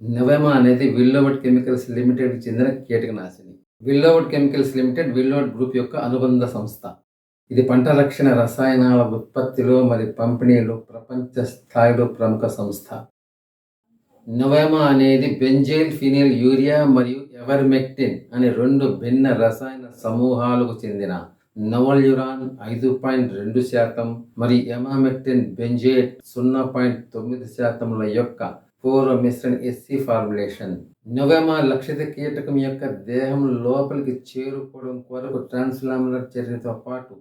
నవెమా అనేది విల్లోవట్ కెమికల్స్ లిమిటెడ్కి చెందిన కీటకనాశిని Willowood chemicals limited Willowood group యొక్క అనుబంధ సంస్థ. ఇది పంట రక్షణ రసాయనాల ఉత్పత్తిలో మరియు పంపిణీలో ప్రపంచ స్థాయిలో ప్రముఖ సంస్థ. నవెమా అనేది బెంజైల్ ఫినిల్ యూరియా మరియు ఎవర్మెక్టిన్ అనే రెండు భిన్న రసాయన సమూహాలకు చెందిన నవల్యురాన్ ఐదు పాయింట్ రెండు శాతం మరియు ఎమామెక్టిన్ బెంజేట్ సున్నా పాయింట్ తొమ్మిది శాతముల యొక్క పూర్వ మిశ్రణ ఎస్సీ ఫార్ములేషన్. నొవెమా లక్షిత కీటకం యొక్క దేహం లోపలికి చేరుకోవడం కొరకు ట్రాన్స్లామినర్ చర్యతో పాటు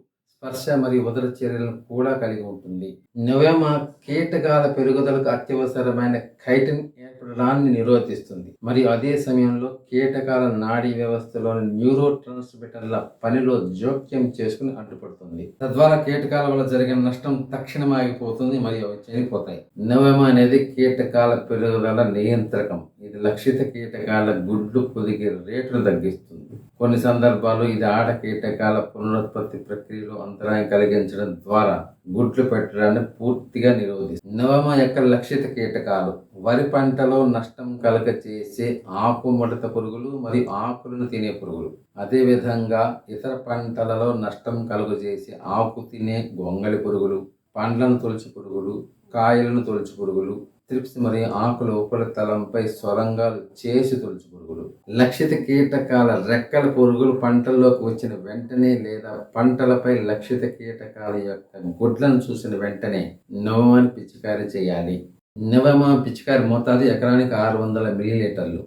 స్పర్శ మరియు ఉదర చర్యలను కూడా కలిగి ఉంటుంది. నవమ కీటకాల పెరుగుదలకు అత్యవసరమైన కైటిన్ ఏర్పడడాన్ని నిరోధిస్తుంది. మరియు అదే సమయంలో కీటకాల నాడీ వ్యవస్థలోని న్యూరో ట్రాన్స్మిటర్ల పనిలో జోక్యం చేసుకుని అడ్డుపడుతుంది. తద్వారా కీటకాల వల్ల జరిగిన నష్టం తక్షణం ఆగిపోతుంది మరియు అవి చనిపోతాయి. నవమ అనేది కీటకాల పెరుగుదల నియంత్రకం. ఇది లక్షిత కీటకాల గుడ్లు పొదిగే రేటును తగ్గిస్తుంది. కొన్ని సందర్భాల్లో ఇది ఆట కీటకాల పునరుత్పత్తి ప్రక్రియలో అంతరాయం కలిగించడం ద్వారా గుడ్లు పెట్టడాన్ని పూర్తిగా నిరోధిస్తుంది. నవమ యొక్క లక్షిత కీటకాలు వరి పంటలో నష్టం కలగ చేసే ఆకు ముడత పురుగులు మరియు ఆకులను తినే పురుగులు. అదేవిధంగా ఇతర పంటలలో నష్టం కలుగు చేసే ఆకు తినే గొంగళి పురుగులు పండ్లను తొలచి పురుగులు కాయలను తొలచి పురుగులు త్రిప్స్ మరియు ఆకులు ఉపరితలంపై స్వరంగాలు చేసి తొలచి పురుగులు. లక్షిత కీటకాల రెక్కల పురుగులు పంటల్లోకి వచ్చిన వెంటనే లేదా పంటలపై లక్షిత కీటకాల యొక్క గుడ్లను చూసిన వెంటనే నవమాని పిచికారీ చేయాలి. నవమా పిచికారి మోతాదు ఎకరానికి ఆరు వందల మిల్లీలీటర్లు.